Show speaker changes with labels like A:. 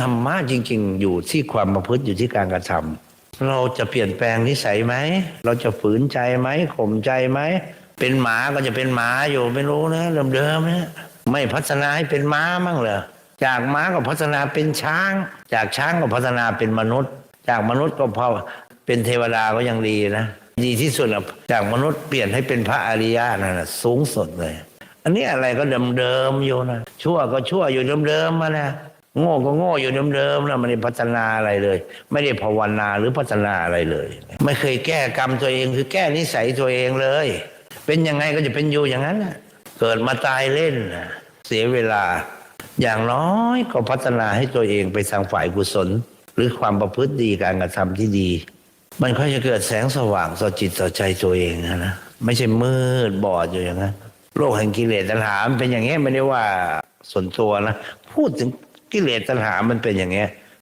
A: ธรรมะจริง ๆ อยู่ที่ความประพฤติอยู่ที่การกระทำเราจะเปลี่ยนแปลงนิสัยไหม เราจะฝืนใจไหมข่มใจไหม เป็นหมาก็จะเป็นหมาอยู่ไม่รู้นะเดิมๆนะไม่พัฒนาให้เป็นม้ามั่งเหรอจากม้าก็พัฒนาเป็นช้าง จากช้างก็พัฒนาเป็นมนุษย์ จากมนุษย์ก็พอเป็นเทวดาก็ยังดีนะดีที่สุดอะจากมนุษย์เปลี่ยนให้เป็นพระอริยะนั่นะสูงสุดเลย อันนี้อะไรก็เดิมๆอยู่นะชั่วก็ชั่วอยู่เดิมๆมานะ โง่ก็โง่อยู่เดิมๆนะไม่ได้พัฒนาอะไรเลย ไม่ได้ภาวนาหรือพัฒนาอะไรเลย ไม่เคยแก้กรรมตัวเองคือแก้นิสัยตัวเองเลย เป็นยังไงก็จะเป็นอยู่อย่างนั้นนะเกิดมาตายเล่นนะเสียเวลา อย่างน้อยก็พัฒนาให้ตัวเองไปทางฝ่ายกุศล หรือความประพฤติดีการกระทำที่ดี มันก็จะเกิดแสงสว่างต่อจิตต่อใจตัวเองนะนะไม่ใช่มืดบอดอยู่อย่างนั้นโลกแห่งกิเลสตัณหามันเป็นอย่างเงี้ไม่ได้ว่าส่วนตัวนะพูดถึง กิเลสตัณหามันเป็นอย่างเงี้ย